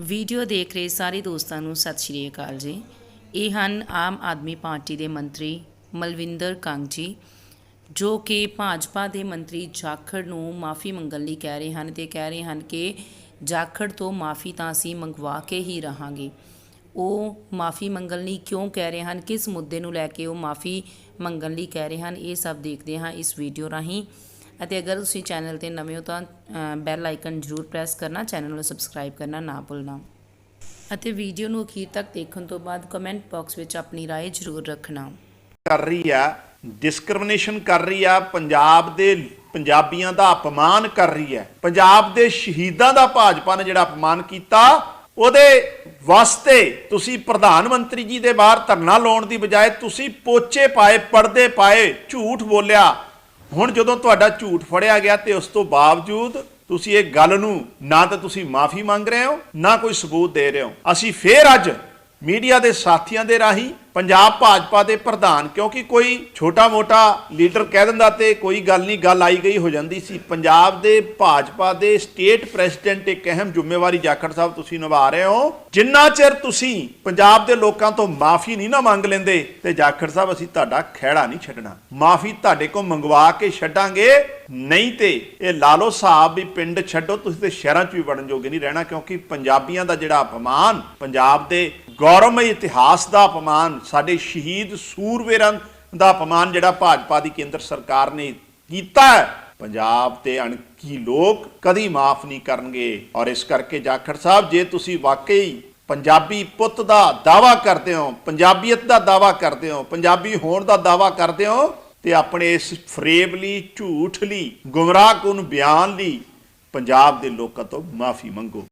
Video ਦੇਖ ਰਹੇ ਸਾਰੇ ਦੋਸਤਾਂ ਨੂੰ ਸਤਿ ਸ਼੍ਰੀ ਅਕਾਲ ਜੀ। ਇਹ ਹਨ ਆਮ ਆਦਮੀ ਪਾਰਟੀ ਦੇ ਮੰਤਰੀ ਮਲਵਿੰਦਰ ਕੰਗ ਜੀ, ਜੋ ਕਿ ਭਾਜਪਾ ਦੇ ਮੰਤਰੀ ਜਾਖੜ ਨੂੰ ਮਾਫੀ ਮੰਗਣ ਲਈ ਕਹਿ ਰਹੇ ਹਨ ਤੇ ਕਹਿ ਰਹੇ ਹਨ ਕਿ ਜਾਖੜ ਤੋਂ ਮਾਫੀ ਤਾਂ ਅਸੀਂ ਮੰਗਵਾ ਕੇ ਹੀ ਰਹਾਂਗੇ। ਉਹ ਮਾਫੀ ਮੰਗਣ ਲਈ ਕਿਉਂ ਕਹਿ ਰਹੇ ਹਨ? ਕਿਸ ਮੁੱਦੇ ਨੂੰ ਲੈ ਕੇ ਉਹ ਮਾਫੀ ਮੰਗਣ ਲਈ ਕਹਿ ਰਹੇ ਹਨ? ਇਹ ਸਭ ਦੇਖਦੇ ਹਾਂ ਇਸ ਵੀਡੀਓ ਰਾਹੀਂ। ਅਤੇ ਅਗਰ ਤੁਸੀਂ ਚੈਨਲ ਤੇ ਨਵੇਂ ਹੋ ਤਾਂ ਬੈਲ ਆਈਕਨ ਜ਼ਰੂਰ ਪ੍ਰੈਸ ਕਰਨਾ ਚੈਨਲ ਨੂੰ ਸਬਸਕ੍ਰਾਈਬ ਕਰਨਾ ਨਾ ਭੁੱਲਣਾ ਅਤੇ ਵੀਡੀਓ ਨੂੰ ਅਖੀਰ ਤੱਕ ਦੇਖਣ ਤੋਂ ਬਾਅਦ ਕਮੈਂਟ ਬਾਕਸ ਵਿੱਚ ਆਪਣੀ رائے ਜ਼ਰੂਰ ਰੱਖਣਾ ਕਰ ਰਹੀ ਆ ਡਿਸਕ੍ਰਿਮੀਨੇਸ਼ਨ ਕਰ ਰਹੀ ਆ ਪੰਜਾਬ ਦੇ ਪੰਜਾਬੀਆਂ ਦਾ ਅਪਮਾਨ ਕਰ ਰਹੀ ਹੈ ਪੰਜਾਬ ਦੇ ਸ਼ਹੀਦਾਂ ਦਾ ਭਾਜਪਾ ਨੇ ਜਿਹੜਾ ਅਪਮਾਨ ਕੀਤਾ ਉਹਦੇ ਵਾਸਤੇ ਤੁਸੀਂ ਪ੍ਰਧਾਨ ਮੰਤਰੀ ਜੀ ਦੇ ਬਾਹਰ ਧਰਨਾ ਲਾਉਣ ਦੀ ਬਜਾਏ ਤੁਸੀਂ ਪੋਚੇ ਪਾਏ ਪਰਦੇ ਪਾਏ ਝੂਠ ਬੋਲਿਆ ਹੁਣ ਜਦੋਂ ਤੁਹਾਡਾ ਝੂਠ ਫੜਿਆ ਗਿਆ ਤੇ ਉਸ ਤੋਂ ਬਾਵਜੂਦ ਤੁਸੀਂ ਇਹ ਗੱਲ ਨੂੰ ਨਾ ਤਾਂ ਤੁਸੀਂ ਮਾਫੀ ਮੰਗ ਰਹੇ ਹੋ, ਨਾ ਕੋਈ ਸਬੂਤ ਦੇ ਰਹੇ ਹੋ। ਅਸੀਂ ਫੇਰ ਅੱਜ ਮੀਡੀਆ ਦੇ ਸਾਥੀਆਂ ਦੇ ਰਾਹੀਂ ਪੰਜਾਬ ਭਾਜਪਾ ਦੇ ਪ੍ਰਧਾਨ, ਕਿਉਂਕਿ ਕੋਈ ਛੋਟਾ-ਮੋਟਾ ਲੀਡਰ ਕਹਿ ਦਿੰਦਾ ਤੇ ਕੋਈ ਗੱਲ ਨਹੀਂ, ਗੱਲ ਆਈ ਗਈ, ਹੋ ਜਾਂਦੀ ਸੀ। ਪੰਜਾਬ ਦੇ ਭਾਜਪਾ ਦੇ ਸਟੇਟ ਪ੍ਰੈਜ਼ੀਡੈਂਟ ਇੱਕ ਅਹਿਮ ਜ਼ਿੰਮੇਵਾਰੀ ਜਾਖੜ ਸਾਹਿਬ ਤੁਸੀਂ ਨਿਭਾ ਰਹੇ ਹੋ। ਜਿੰਨਾ ਚਿਰ ਤੁਸੀਂ ਪੰਜਾਬ ਦੇ ਲੋਕਾਂ ਤੋਂ ਮਾਫੀ ਨਹੀਂ ਨਾ ਮੰਗ ਲੈਂਦੇ ਤੇ ਜਾਖੜ ਸਾਹਿਬ, ਅਸੀਂ ਤੁਹਾਡਾ ਖਹਿੜਾ ਨਹੀਂ ਛੱਡਣਾ। ਮਾਫੀ ਤੁਹਾਡੇ ਕੋਲ ਮੰਗਵਾ ਕੇ ਛੱਡਾਂਗੇ, ਨਹੀਂ ਤੇ ਇਹ ਲਾ ਲਓ ਸਾਹਿਬ ਵੀ ਪਿੰਡ ਛੱਡੋ, ਤੁਸੀਂ ਤੇ ਸ਼ਹਿਰਾਂ 'ਚ ਵੀ ਵੜਨ ਜੋਗੇ ਨਹੀਂ ਰਹਿਣਾ, ਕਿਉਂਕਿ ਪੰਜਾਬੀਆਂ ਦਾ ਜਿਹੜਾ ਅਪਮਾਨ, ਪੰਜਾਬ ਦੇ ਗੌਰਵਮਈ ਇਤਿਹਾਸ ਦਾ ਅਪਮਾਨ ਸਾਡੇ ਸ਼ਹੀਦ ਸੂਰਵੀਰਾਂ ਦਾ ਅਪਮਾਨ ਜਿਹੜਾ ਭਾਜਪਾ ਦੀ ਕੇਂਦਰ ਸਰਕਾਰ ਨੇ ਕੀਤਾ ਪੰਜਾਬ ਤੇ ਅਣਖੀ ਲੋਕ ਕਦੀ ਮਾਫ ਨਹੀਂ ਕਰਨਗੇ। ਔਰ ਇਸ ਕਰਕੇ ਜਾਖੜ ਸਾਹਿਬ, ਜੇ ਤੁਸੀਂ ਵਾਕਈ ਪੰਜਾਬੀ ਪੁੱਤ ਦਾ ਦਾਵਾ ਕਰਦੇ ਹੋ, ਪੰਜਾਬੀਅਤ ਦਾ ਦਾਵਾ ਕਰਦੇ ਹੋ, ਪੰਜਾਬੀ ਹੋਣ ਦਾ ਦਾਵਾ ਕਰਦੇ ਹੋ, ਤੇ ਆਪਣੇ ਇਸ ਫਰੇਬ ਲਈ ਝੂਠ ਲਈ ਗੁੰਮਰਾਹਕੁਨ ਬਿਆਨ ਲਈ ਪੰਜਾਬ ਦੇ ਲੋਕਾਂ ਤੋਂ ਮਾਫੀ ਮੰਗੋ।